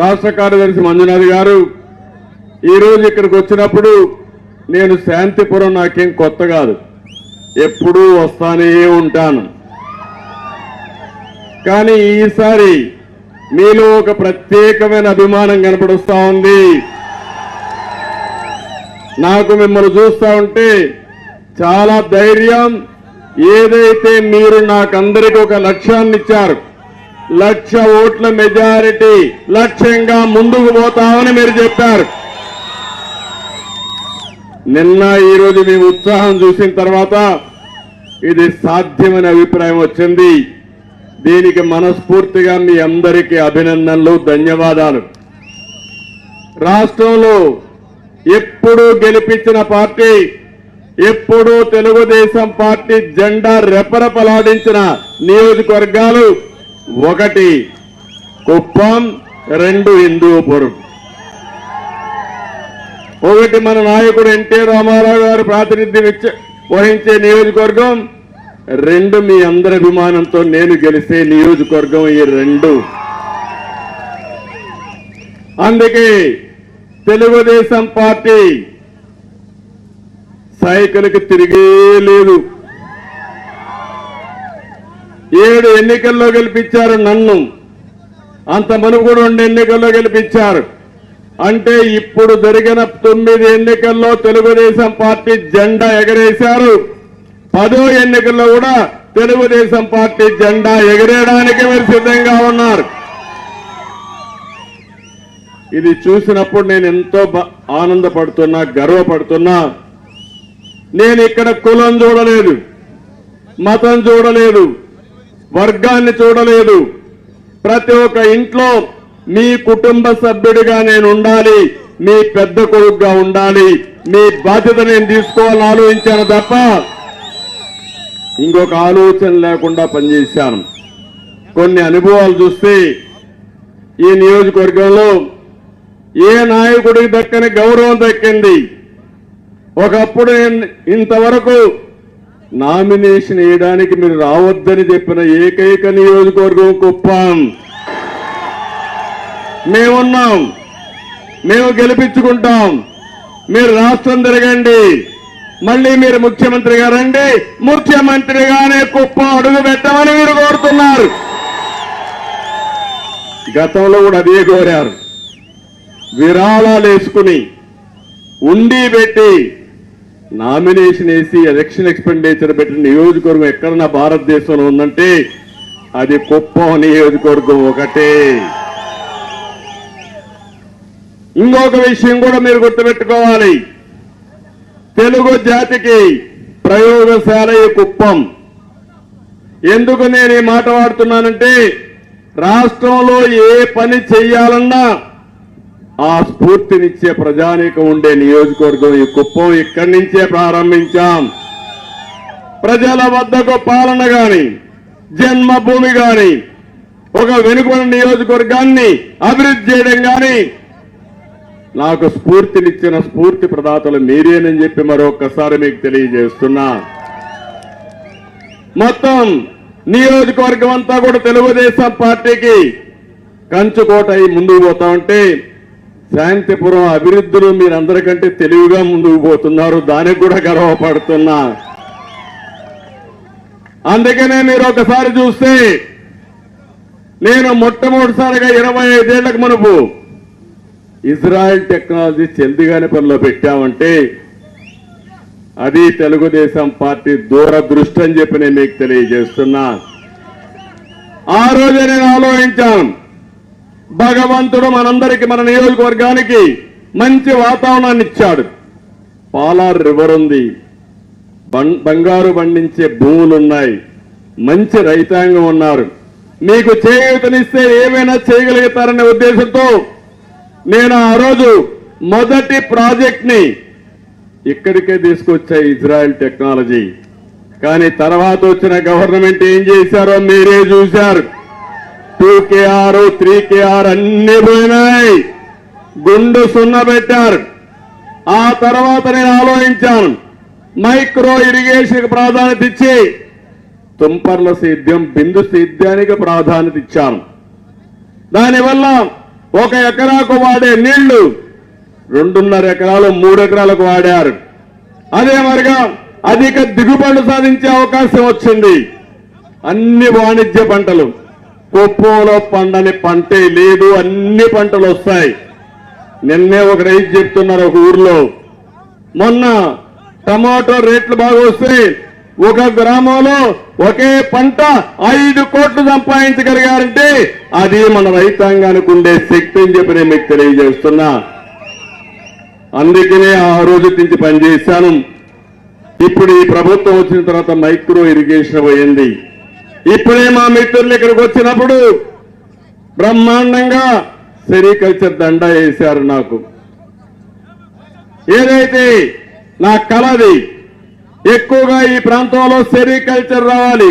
రాష్ట్ర కార్యదర్శి మంజునాథ్ గారు ఈరోజు ఇక్కడికి వచ్చినప్పుడు నేను శాంతిపురం నాకేం కొత్త కాదు. ఎప్పుడూ వస్తానే ఉంటాను. కానీ ఈసారి మీలో ఒక ప్రత్యేకమైన అభిమానం కనపడుస్తూ ఉంది. నాకు మిమ్మల్ని చూస్తూ ఉంటే చాలా ధైర్యం ఏదైతే మీరు నాకందరికీ ఒక లక్ష్యాన్ని ఇచ్చారు లక్ష ఓట్ల మెజారిటీ లక్ష్యంగా ముందుకు పోతామని మీరు చెప్పారు. నిన్న ఈరోజు మీ ఉత్సాహం చూసిన తర్వాత ఇది సాధ్యమనే అభిప్రాయం వచ్చింది. దీనికి మనస్ఫూర్తిగా మీ అందరికీ అభినందనలు ధన్యవాదాలు. రాష్ట్రంలో ఎప్పుడూ గెలిపించిన పార్టీ ఎప్పుడూ తెలుగుదేశం పార్టీ జెండా రెపరెపలాడించిన నియోజకవర్గాలు ఒకటి కుప్పం రెండు హిందూపురం ఒకటి మన నాయకుడు ఎన్టీ రామారావు గారు ప్రాతినిధ్యం వహించే నియోజకవర్గం రెండు మీ అందరి అభిమానంతో నేను గెలిసే నియోజకవర్గం ఈ రెండు. అందుకే తెలుగుదేశం పార్టీ సైకిల్కి తిరిగే లేదు. ఏడు ఎన్నికల్లో గెలిపించారు నన్ను. అంత మనుగు కూడా రెండు ఎన్నికల్లో గెలిపించారు. అంటే ఇప్పుడు జరిగిన తొమ్మిది ఎన్నికల్లో తెలుగుదేశం పార్టీ జెండా ఎగరేశారు. పదో ఎన్నికల్లో కూడా తెలుగుదేశం పార్టీ జెండా ఎగరేయడానికి మీరు సిద్ధంగా ఉన్నారు. ఇది చూసినప్పుడు నేను ఎంతో ఆనందపడుతున్నా గర్వపడుతున్నా. నేను ఇక్కడ కులం చూడలేదు మతం చూడలేదు. వర్గాన్ని చూడలేదు. ప్రతి ఒక్క ఇంట్లో మీ కుటుంబ సభ్యుడిగా నేను ఉండాలి మీ పెద్ద కొడుకుగా ఉండాలి మీ బాధ్యత నేను తీసుకోవాలని ఆలోచించాను తప్ప ఇంకొక ఆలోచన లేకుండా పనిచేశాను. కొన్ని అనుభవాలు చూస్తే ఈ నియోజకవర్గంలో ఏ నాయకుడికి దక్కని గౌరవం దక్కింది? ఒకప్పుడు నేను ఇంతవరకు నామినేషన్ వేయడానికి మీరు రావద్దని చెప్పిన ఏకైక నియోజకవర్గం కుప్పం. మేమున్నాం. మేము గెలిపించుకుంటాం. మీరు రాష్ట్రం తిరగండి. మళ్ళీ మీరు ముఖ్యమంత్రిగా రండి. ముఖ్యమంత్రిగానే కుప్పం అడుగు పెట్టమని మీరు కోరుతున్నారు. గతంలో కూడా అదే కోరారు. విరాళాలు వేసుకుని ఉండి పెట్టి నామినేషన్ వేసి ఎలక్షన్ ఎక్స్పెండిచర్ పెట్టిన నియోజకవర్గం ఎక్కడన్నా భారతదేశంలో ఉందంటే అది కుప్పం నియోజకవర్గం ఒకటే. ఇంకొక విషయం కూడా మీరు గుర్తుపెట్టుకోవాలి. తెలుగు జాతికి ప్రయోగశాల కుప్పం. ఎందుకు నేను ఈ మాట వాడుతున్నానంటే రాష్ట్రంలో ఏ పని చెయ్యాలన్నా ఆ స్ఫూర్తినిచ్చే ప్రజానీకం ఉండే నియోజకవర్గం ఈ కుప్పం ఇక్కడి నుంచే ప్రారంభించాం. ప్రజల వద్దకు పాలన గాని జన్మభూమి గాని ఒక వెనుకబడిన నియోజకవర్గాన్ని అభివృద్ధి చేయడం గాని నాకు స్ఫూర్తినిచ్చిన స్ఫూర్తి ప్రదాతలు మీరేనని చెప్పి మరొకసారి మీకు తెలియజేస్తున్నా. మొత్తం నియోజకవర్గం అంతా కూడా తెలుగుదేశం పార్టీకి కంచుకోట అయి ముందుకు పోతా ఉంటే శాంతిపురం అభివృద్ధిలో మీరందరికంటే తెలివిగా ముందుకు పోతున్నారు. దానికి కూడా గర్వపడుతున్నా. అందుకనే మీరు ఒకసారి చూస్తే నేను మొట్టమొదటిసారిగా ఇరవై ఐదేళ్ళకు మనకు ఇజ్రాయెల్ టెక్నాలజీ చెందిగానే పనిలో పెట్టామంటే అది తెలుగుదేశం పార్టీ దూరదృష్టి అని చెప్పి నేను మీకు తెలియజేస్తున్నా. ఆ రోజే నేను ఆలోచించాను. భగవంతుడు మనందరికి మన నియోజకవర్గానికి మంచి వాతావరణాన్ని ఇచ్చాడు. పాలార్ రివర్ ఉంది. బం- బంగారు పండించే భూములు ఉన్నాయి మంచి రైతాంగం ఉన్నారు. మీకు చేయూతనిస్తే ఏమైనా చేయగలుగుతారనే ఉద్దేశంతో నేను ఆ రోజు మొదటి ప్రాజెక్ట్ని ఇక్కడికే తీసుకొచ్చా ఇజ్రాయెల్ టెక్నాలజీ. కానీ తర్వాత వచ్చిన గవర్నమెంట్ ఏం చేశారో మీరే చూశారు. టూ కేఆర్ త్రీ కేఆర్ అన్ని పోయినాయి. గుండు సున్న పెట్టారు. ఆ తర్వాత నేను ఆలోచించాను. మైక్రో ఇరిగేషన్ ప్రాధాన్యత ఇచ్చి తుంపర్ల సేద్యం బిందు సేద్యానికి ప్రాధాన్యత ఇచ్చాను. దానివల్ల ఒక ఎకరాకు వాడే నీళ్ళు రెండున్నర ఎకరాలు మూడు ఎకరాలకు వాడారు. అదే మరిగా అధిక దిగుబడులు సాధించే అవకాశం వచ్చింది. అన్ని వాణిజ్య పంటలు. కుప్పంలో పండని పంటే లేదు అన్ని పంటలు వస్తాయి. నిన్నే ఒక రైతు చెప్తున్నారు ఒక ఊర్లో మొన్న టమాటో రేట్లు బాగా వస్తాయి. ఒక గ్రామంలో ఒకే పంట ఐదు కోట్లు సంపాదించగలిగారంటే అది మన రైతాంగానికి ఉండే శక్తి అని చెప్పి నేను మీకు తెలియజేస్తున్నా. అందుకనే ఆ రోజు నుంచి పనిచేశాను. ఇప్పుడు ఈ ప్రభుత్వం వచ్చిన తర్వాత మైక్రో ఇరిగేషన్ పోయింది ఇప్పుడే మా మిత్రులు ఇక్కడికి వచ్చినప్పుడు బ్రహ్మాండంగా సెరికల్చర్ దండ వేశారు నాకు. ఏదైతే నా కలది ఎక్కువగా ఈ ప్రాంతంలో సెరికల్చర్ రావాలి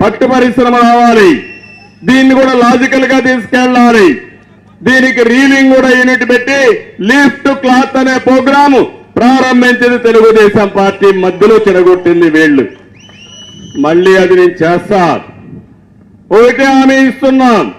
పట్టు పరిశ్రమ రావాలి దీన్ని కూడా లాజికల్గా తీసుకెళ్ళాలి. దీనికి రీలింగ్ కూడా యూనిట్ పెట్టి లిఫ్ట్ క్లాత్ అనే ప్రోగ్రాము ప్రారంభించింది తెలుగుదేశం పార్టీ మధ్యలో చెడగొట్టింది వీళ్ళు. మళ్ళీ అది నేను చేస్తా. ఒకటే హామీ ఇస్తున్నాం.